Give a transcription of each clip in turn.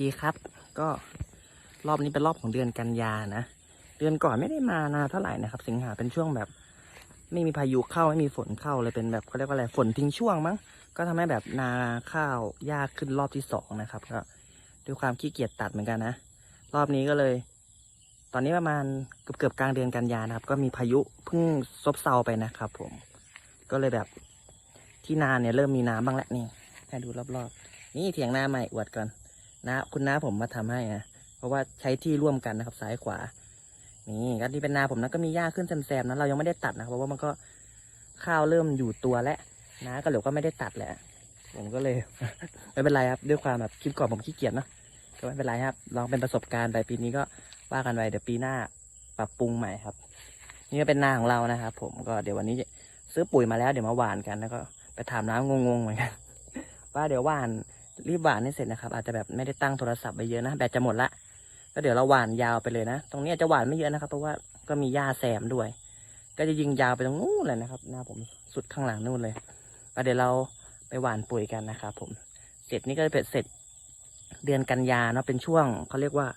ดีครับ ก็รอบนี้เป็นรอบของเดือนกันยานะ เดือนก่อนไม่ได้มานานเท่าไหร่นะครับ สิงหาเป็นช่วงแบบ ไม่มีพายุเข้าไม่มีฝนเข้าเลยเป็นแบบเขาเรียกว่าอะไรฝนทิ้งช่วงมั้งก็ทำให้แบบนาข้าวยากขึ้นรอบที่สองนะครับก็ด้วยความขี้เกียจตัดเหมือนกันนะรอบนี้ก็เลย ตอนนี้ประมาณเกือบเกือบกลางเดือนกันยานะครับ ก็มีพายุเพิ่งซบเซาไปนะครับ ผม ก็เลยแบบที่นาเนี่ยเริ่มมีน้ำบ้างแล้วนี่ให้ดูรอบๆนี่เถียงนาใหม่อวดก่อน นะคุณน้าผมมาทำให้นะเพราะว่าใช้ที่ร่วมกันนะครับซ้ายขวา นี่ก็ที่เป็นนาผมนะก็มีหญ้าขึ้นแซมๆนะเรายังไม่ได้ตัดนะเพราะว่ามันก็ข้าวเริ่มอยู่ตัวแล้วนะก็เหลือก็ไม่ได้ตัดแหละผมก็เลย ไม่เป็นไรครับ ด้วยความแบบคลิปก่อนผมขี้เกียจเนอะก็ไม่เป็นไรครับ ลองเป็นประสบการณ์ไปปีนี้ก็ว่ากันไปเดี๋ยวปีหน้าปรับปรุงใหม่ครับ นี่ก็เป็นนาของเรานะครับผมก็เดี๋ยววันนี้ซื้อปุ๋ยมาแล้วเดี๋ยวมาหว่านกันแล้วก็ไปถามน้ำงงๆเหมือนกันว่าเดี๋ยวหว่าน รีบหว่านให้เสร็จนะครับ อาจจะแบบไม่ได้ตั้งโทรศัพท์ไปเยอะนะแบตจะหมดละก็เดี๋ยวเราหว่านยาวไปเลยนะ ตรงนี้อาจจะหว่านไม่เยอะนะครับเพราะว่าก็มีหญ้าแซมด้วย ก็จะยิงยาวไปตรงนู้นเลยนะครับ หน้าผมสุดข้างหลังนู่นเลยก็เดี๋ยวเราไปหว่านปุ๋ยกันนะครับผมเสร็จนี่ก็จะเป็นเสร็จเดือนกันยาเนาะเป็นช่วงเขาเรียกว่า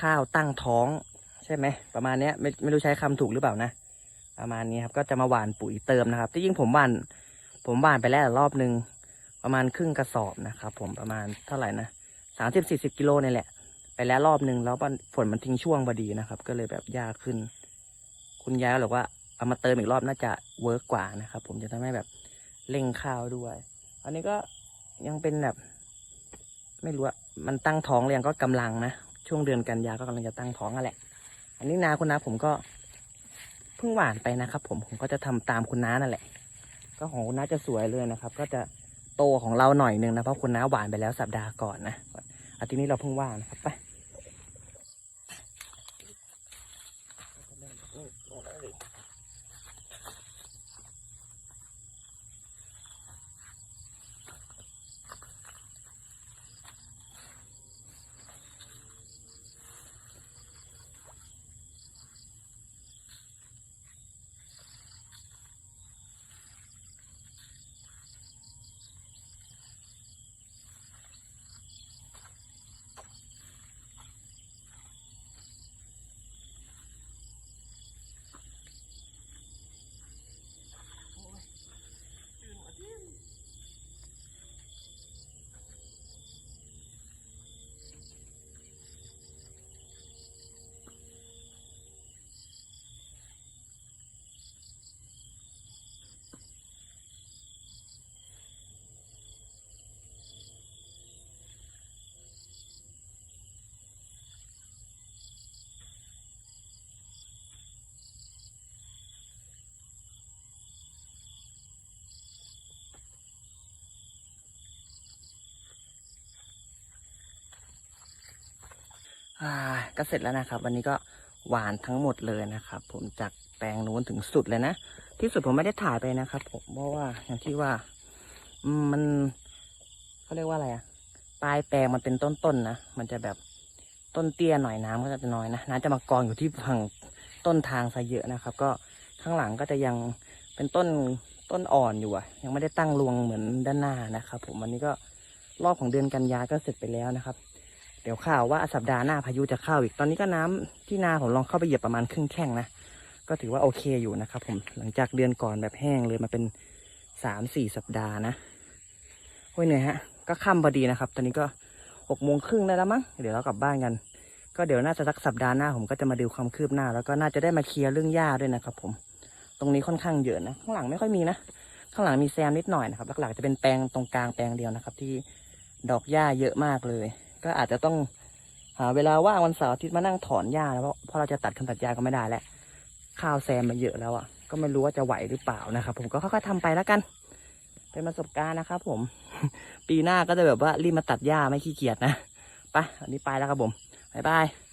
ข้าวตั้งท้องใช่ไหมประมาณเนี้ยไม่ไม่รู้ใช้คำถูกหรือเปล่านะประมาณนี้ครับก็จะมาหว่านปุ๋ยเติมนะครับที่ยิ่งผมหว่าน ผมหว่านไปแล้วรอบหนึ่ง ประมาณครึ่งกระสอบนะครับผมประมาณเท่าไหร่นะสามสิบสี่สิบกิโลนี่แหละ ไปแล้วรอบหนึ่งแล้วฝนมันทิ้งช่วงพอดีนะครับ ก็เลยแบบยากขึ้น คุณยายก็บอกว่าเอามาเติมอีกรอบน่าจะเวิร์กกว่านะครับผมจะทำให้แบบเร่งข้าวด้วย อันนี้ก็ยังเป็นแบบ ไม่รู้อะมันตั้งท้องเรียงก็กำลังนะช่วงเดือนกันยาก็กำลังจะตั้งท้องนั่นแหละ อันนี้นาคุณนาผมก็เพิ่งหวานไปนะครับ ผมผมก็จะทำตามคุณน้านั่นแหละ ก็ของคุณน้าจะสวยเลยนะครับ ก็จะ โตของเราหน่อยหนึ่งนะเพราะคุณน้าหวานไปแล้วสัปดาห์ก่อนนะอาทิตย์นี้เราเพิ่งว่านนะครับไป ก็เสร็จแล้วนะครับ วันนี้ก็หวานทั้งหมดเลยนะครับ ผมจากแปลงนู้นถึงสุดเลยนะ ที่สุดผมไม่ได้ถ่ายไปนะครับ ผมเพราะว่าอย่างที่ว่ามันเขาเรียกว่าอะไรอะปลายแปลงมันเป็นต้นๆนะมันจะแบบต้นเตี้ยหน่อยน้ำก็จะน้อยนะน้ำจะมากองอยู่ที่ฝั่งต้นทางซะเยอะนะครับ ก็ข้างหลังก็จะยังเป็นต้นต้นอ่อนอยู่อะยังไม่ได้ตั้งรวงเหมือนด้านหน้านะครับ ผมวันนี้ก็รอบของเดือนกันยาก็เสร็จไปแล้วนะครับ เดี๋ยวข่าวว่าสัปดาห์หน้าพายุจะเข้าอีก ตอนนี้ก็น้ำที่นาผมลองเข้าไปเหยียบประมาณครึ่งแข้งนะ ก็ถือว่าโอเคอยู่นะครับผม หลังจากเดือนก่อนแบบแห้งเลยมาเป็นสามสี่สัปดาห์นะโอ้ยเหนื่อยฮะ ก็ค่ำพอดีนะครับ ตอนนี้ก็หกโมงครึ่งได้แล้วมั้ง เดี๋ยวเรากลับบ้านกัน ก็เดี๋ยวน่าจะสักสัปดาห์หน้าผมก็จะมาดูความคืบหน้า แล้วก็น่าจะได้มาเคลียร์เรื่องหญ้าด้วยนะครับ ผม ตรงนี้ค่อนข้างเยอะนะ ข้างหลังไม่ค่อยมีนะ ข้างหลังมีแซมนิดหน่อยนะครับ หลักๆจะเป็นแปลงตรงกลางแปลงเดียวนะครับ ที่ดอกหญ้าเยอะมากเลย ก็อาจจะต้องหาเวลาว่างวันเสาร์อาทิตย์มานั่งถอนหญ้านะเพราะเพราะเราจะตัดคำตัดหญ้าก็ไม่ได้แล้วข้าวแซมมาเยอะแล้วอะ ก็ไม่รู้ว่าจะไหวหรือเปล่านะครับ ผมก็ค่อยๆทำไปแล้วกัน เป็นประสบการณ์นะครับผม ปีหน้าก็จะแบบว่ารีบมาตัดหญ้าไม่ขี้เกียจนะไปอันนี้ไปแล้วครับผมบ๊ายบาย